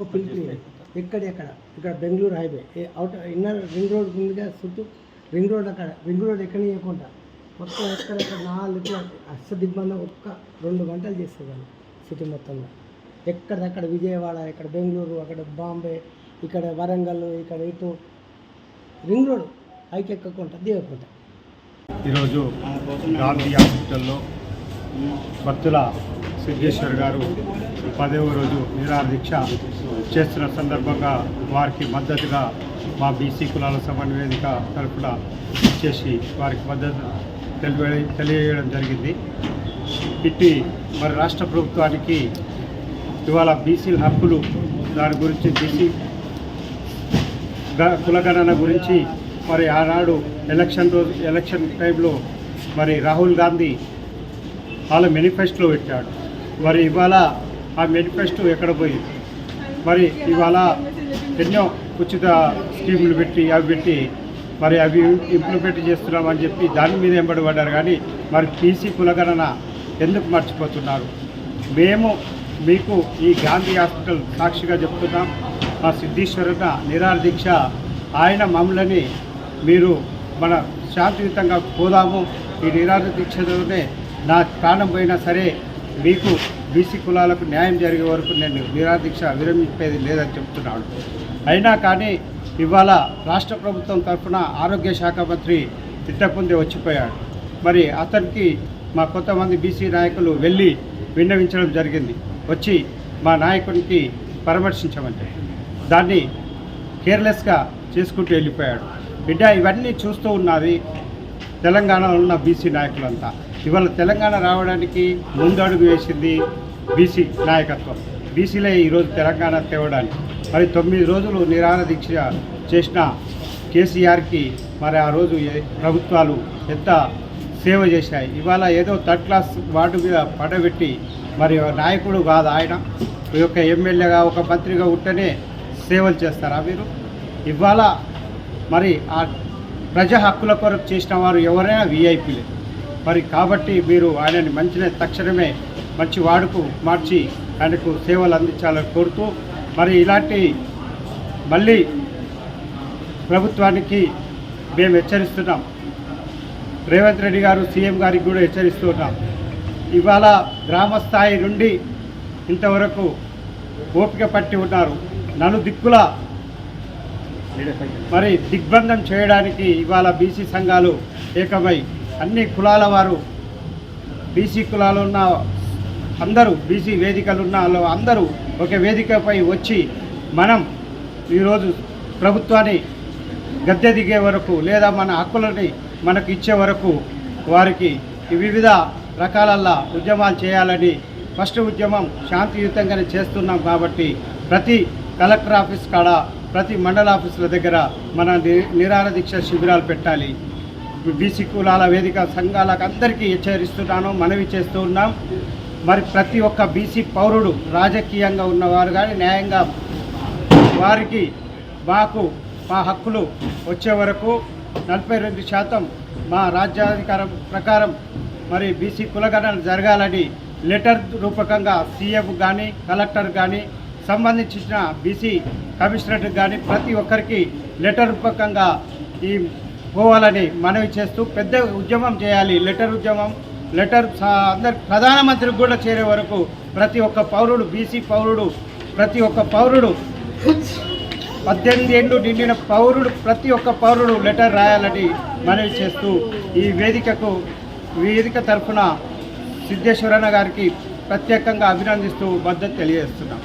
ఒక పిలిపి ఎక్కడెక్కడ? ఇక్కడ బెంగళూరు హైవే ఏ అవుట్ ఇన్నర్ రింగ్ రోడ్ ముందుగా చుట్టూ రింగ్ రోడ్ అక్కడ. రింగ్ రోడ్ ఎక్కడ ఇవ్వకుండా మొత్తం ఎక్కడెక్కడ? నాలుగు అష్ట దిగ్బంధం ఒక్క రెండు గంటలు చేసేదాన్ని సిటీ మొత్తంలో. ఎక్కడెక్కడ? విజయవాడ ఇక్కడ బెంగళూరు అక్కడ బాంబే ఇక్కడ వరంగల్ ఇక్కడ ఇటు. రింగ్ రోడ్ హైక్ ఎక్కకుండా దిగకుండా ఈరోజు గాంధీ హాస్పిటల్లో భక్తుల సిద్ధేశ్వర్ గారు పదవ రోజు నిరాహార దీక్ష చేస్తున్న సందర్భంగా వారికి మద్దతుగా మా బీసీ కులాల సమన్వేదిక తరఫున చేసి వారికి మద్దతు తెలియ తెలియజేయడం జరిగింది. ఇట్టి మరి రాష్ట్ర ప్రభుత్వానికి ఇవాళ బీసీల హక్కులు దాని గురించి బీసీ గ- కులగణన గురించి మరి ఆనాడు ఎలక్షన్ రోజు ఎలక్షన్ టైంలో మరి రాహుల్ గాంధీ వాళ్ళ మేనిఫెస్టోలో పెట్టాడు. మరి ఇవాళ ఆ మేనిఫెస్టో ఎక్కడ పోయింది? మరి ఇవాళ ఎన్నో ఉచిత స్కీములు పెట్టి అవి పెట్టి మరి అవి ఇంప్లిమెంట్ చేస్తున్నామని చెప్పి దాని మీద ఎంబడి పడ్డారు కానీ మరి పీసీ కులగణన ఎందుకు మర్చిపోతున్నారు? మేము మీకు ఈ గాంధీ హాస్పిటల్ సాక్షిగా చెప్తున్నాం. మా సిద్ధేశ్వరన్న నిరాహార దీక్ష ఆయన మమ్మల్ని మీరు మన శాంతియుతంగా పోదాము. ఈ నిరాహార దీక్షతోనే నా ప్రాణం పోయినా సరే మీకు బీసీ కులాలకు న్యాయం జరిగే వరకు నేను నిరాదీక్ష దీక్ష విరమించేది లేదని చెప్తున్నాడు. అయినా కానీ ఇవాళ రాష్ట్ర ప్రభుత్వం తరఫున ఆరోగ్య శాఖ మంత్రి తిట్టకుందే వచ్చిపోయాడు. మరి అతనికి మా కొంతమంది బీసీ నాయకులు వెళ్ళి విన్నవించడం జరిగింది. వచ్చి మా నాయకునికి పరామర్శించమంటే. దాన్ని కేర్లెస్గా చేసుకుంటూ వెళ్ళిపోయాడు. బిడ్డ ఇవన్నీ చూస్తూ ఉన్నది తెలంగాణలో ఉన్న బీసీ నాయకులంతా. ఇవాళ తెలంగాణ రావడానికి ముందడుగు వేసింది బీసీ నాయకత్వం. బీసీలే ఈరోజు తెలంగాణ తేవడానికి. మరి తొమ్మిది రోజులు నిరాహార దీక్ష చేసిన కేసీఆర్కి మరి ఆ రోజు ప్రభుత్వాలు ఎంత సేవ చేశాయి. ఇవాళ ఏదో థర్డ్ క్లాస్ వార్డు మీద పడబెట్టి మరి నాయకుడు కాదు ఆయన. ఈ యొక్క ఎమ్మెల్యేగా ఒక మంత్రిగా ఉంటేనే సేవలు చేస్తారా మీరు? ఇవాళ మరి ఆ ప్రజా హక్కుల కొరకు చేసిన వారు ఎవరైనా వీఐపీలే మరి కాబట్టి మీరు ఆయనని మంచిగా తక్షణమే మంచి వాడుకు మార్చి ఆయనకు సేవలు అందించాలని కోరుతూ మరి ఇలాంటి మళ్ళీ ప్రభుత్వానికి మేము హెచ్చరిస్తున్నాం. రేవంత్ రెడ్డి గారు సీఎం గారికి కూడా హెచ్చరిస్తున్నాం. ఇవాళ గ్రామ స్థాయి నుండి ఇంతవరకు ఓపిక పట్టి ఉన్నారు. నలు దిక్కుల మరి దిగ్బంధం చేయడానికి ఇవాళ బీసీ సంఘాలు ఏకమై అన్ని కులాల వారు బీసీ కులాలు ఉన్న అందరూ బీసీ వేదికలు ఉన్న వాళ్ళు అందరూ ఒక వేదికపై వచ్చి మనం ఈరోజు ప్రభుత్వాన్ని గద్దె దిగే వరకు లేదా మన హక్కులని మనకు ఇచ్చే వరకు వారికి వివిధ రకాలల్లా ఉద్యమాలు చేయాలని ఫస్ట్ ఉద్యమం శాంతియుతంగానే చేస్తున్నాం కాబట్టి ప్రతి కలెక్టర్ ఆఫీస్ కాడ ప్రతి మండల ఆఫీసుల దగ్గర మన ని- నిరాహార దీక్ష శిబిరాలు పెట్టాలి. బీసీ కులాల వేదిక సంఘాలకు అందరికీ హెచ్చరిస్తున్నాను మనవి చేస్తూ ఉన్నాం. మరి ప్రతి ఒక్క బీసీ పౌరుడు రాజకీయంగా ఉన్నవారు కానీ న్యాయంగా వారికి మాకు మా హక్కులు వచ్చే వరకు నలభై రెండు శాతం మా రాజ్యాధికారం ప్రకారం మరి బీసీ కులగణన జరగాలని లెటర్ రూపకంగా సీఎం కానీ కలెక్టర్ కానీ సంబంధించిన బీసీ కమిషనరేట్ కానీ ప్రతి ఒక్కరికి లెటర్ రూపకంగా ఈ పోవాలని మనవి చేస్తూ పెద్ద ఉద్యమం చేయాలి. లెటర్ ఉద్యమం లెటర్ అందరి ప్రధానమంత్రికి కూడా చేరే వరకు ప్రతి ఒక్క పౌరుడు బీసీ పౌరుడు ప్రతి ఒక్క పౌరుడు పద్దెనిమిది ఏళ్ళు నిండిన పౌరుడు ప్రతి ఒక్క పౌరుడు లెటర్ రాయాలని మనవి చేస్తూ ఈ వేదికకు వేదిక తరఫున సిద్ధేశ్వరన్న గారికి ప్రత్యేకంగా అభినందిస్తూ మద్దతు తెలియజేస్తున్నాం.